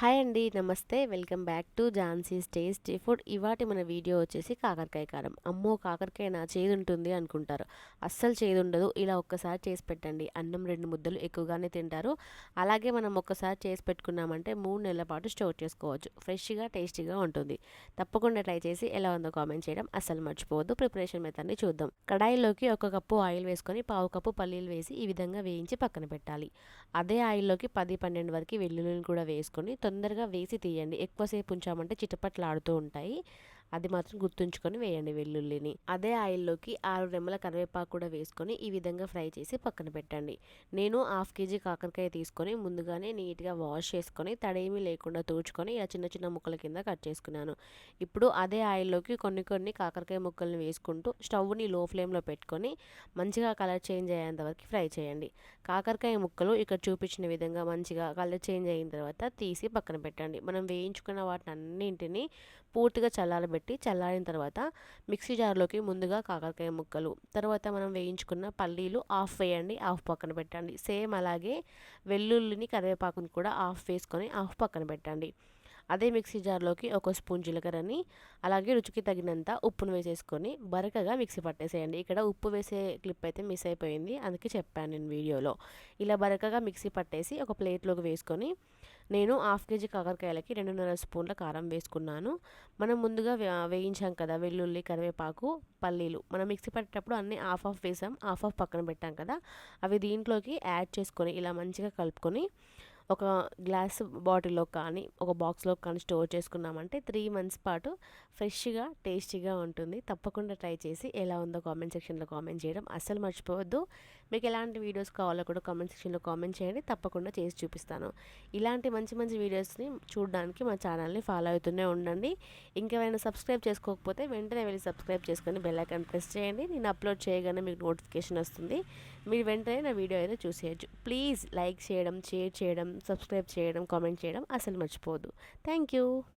Hi అండి నమస్తే. Welcome back to Jhansi's tasty food. ఇవాటి మన వీడియో వచ్చేసి కాకరకాయ కారం. అమ్మో కాకరకాయ నా చేదు ఉంటుంది అనుకుంటారు. అస్సలు చేదు ఉండదు. ఇలా ఒక్కసారి చేసి పెట్టండి. అన్నం రెండు ముద్దలు ఎక్కువగానే తింటారు. అలాగే మనం ఒక్కసారి చేసి పెట్టుకున్నామంటే మూడు నెలల పాటు స్టోర్ చేసుకోవచ్చు. ఫ్రెష్గా టేస్టీగా ఉంటుంది. తప్పకుండా ట్రై చేసి ఎలా ఉందో కామెంట్ చేయడం అస్సలు మర్చిపోవద్దు. ప్రిపరేషన్ మెథడ్ని చూద్దాం. కడాయిలోకి ఒక కప్పు ఆయిల్ వేసుకొని పావు కప్పు పల్లీలు వేసి ఈ విధంగా వేయించి పక్కన పెట్టాలి. అదే ఆయిల్లోకి పది పన్నెండు వరకు వెల్లుల్లిని కూడా వేసుకొని తొందరగా వేసి తీయండి. ఎక్కువసేపు ఉంచామంటే చిటపట్లాడుతూ ఉంటాయి. అది మాత్రం గుర్తుంచుకొని వేయండి వెల్లుల్లిని. అదే ఆయిల్లోకి ఆరు రెమ్మల కరివేపాకు కూడా వేసుకొని ఈ విధంగా ఫ్రై చేసి పక్కన పెట్టండి. నేను హాఫ్ కేజీ కాకరకాయ తీసుకొని ముందుగానే నీట్గా వాష్ చేసుకొని తడేమీ లేకుండా తూడ్చుకొని ఇలా చిన్న చిన్న ముక్కల కింద కట్ చేసుకున్నాను. ఇప్పుడు అదే ఆయిల్లోకి కొన్ని కొన్ని కాకరకాయ ముక్కల్ని వేసుకుంటూ స్టవ్ని లో ఫ్లేమ్లో పెట్టుకొని మంచిగా కలర్ చేంజ్ అయ్యేంత వరకు ఫ్రై చేయండి. కాకరకాయ ముక్కలు ఇక్కడ చూపించిన విధంగా మంచిగా కలర్ చేంజ్ అయిన తర్వాత తీసి పక్కన పెట్టండి. మనం వేయించుకున్న వాటిని అన్నింటినీ పూర్తిగా చల్లారబెట్టి చల్లారిన తర్వాత మిక్సీ జార్లోకి ముందుగా కాకరకాయ ముక్కలు తర్వాత మనం వేయించుకున్న పల్లీలు ఆఫ్ వేయండి ఆఫ్ పక్కన పెట్టండి. సేమ్ అలాగే వెల్లుల్లిని కరివేపాకుని కూడా ఆఫ్ వేసుకొని ఆఫ్ పక్కన పెట్టండి. అదే మిక్సీ జార్లోకి ఒక స్పూన్ జీలకర్రని అలాగే రుచికి తగినంత ఉప్పును వేసేసుకొని బరకగా మిక్సీ పట్టేసేయండి. ఇక్కడ ఉప్పు వేసే క్లిప్ అయితే మిస్ అయిపోయింది అందుకే చెప్పాను నేను వీడియోలో. ఇలా బరకగా మిక్సీ పట్టేసి ఒక ప్లేట్లోకి వేసుకొని నేను హాఫ్ కేజీ కాకరకాయలకి రెండున్నర స్పూన్ల కారం వేసుకున్నాను. మనం ముందుగా వేయించాం కదా వెల్లుల్లి కరివేపాకు పల్లీలు. మనం మిక్సీ పట్టేటప్పుడు అన్నీ హాఫ్ ఆఫ్ వేసాం హాఫ్ ఆఫ్ పక్కన పెట్టాం కదా. అవి దీంట్లోకి యాడ్ చేసుకొని ఇలా మంచిగా కలుపుకొని ఒక గ్లాస్ బాటిల్లో కానీ ఒక బాక్స్లో కానీ స్టోర్ చేసుకున్నామంటే త్రీ మంత్స్ పాటు ఫ్రెష్గా టేస్టీగా ఉంటుంది. తప్పకుండా ట్రై చేసి ఎలా ఉందో కామెంట్ సెక్షన్లో కామెంట్ చేయడం అస్సలు మర్చిపోవద్దు. మీకు ఎలాంటి వీడియోస్ కావాలో కూడా కామెంట్ సెక్షన్లో కామెంట్ చేయండి. తప్పకుండా చేసి చూపిస్తాను. ఇలాంటి మంచి మంచి వీడియోస్ని చూడడానికి మా ఛానల్ని ఫాలో అవుతూనే ఉండండి. ఇంకెవరైనా సబ్స్క్రైబ్ చేసుకోకపోతే వెంటనే వెళ్ళి సబ్స్క్రైబ్ చేసుకొని బెల్ ఐకాన్ ప్రెస్ చేయండి. నేను అప్లోడ్ చేయగానే మీకు నోటిఫికేషన్ వస్తుంది. మీరు వెంటనే నా వీడియో అయితే చూసేయచ్చు. ప్లీజ్ లైక్ చేయడం షేర్ చేయడం సబ్స్క్రైబ్ చేయడం కామెంట్ చేయడం అసలు మర్చిపోదు థ్యాంక్ యూ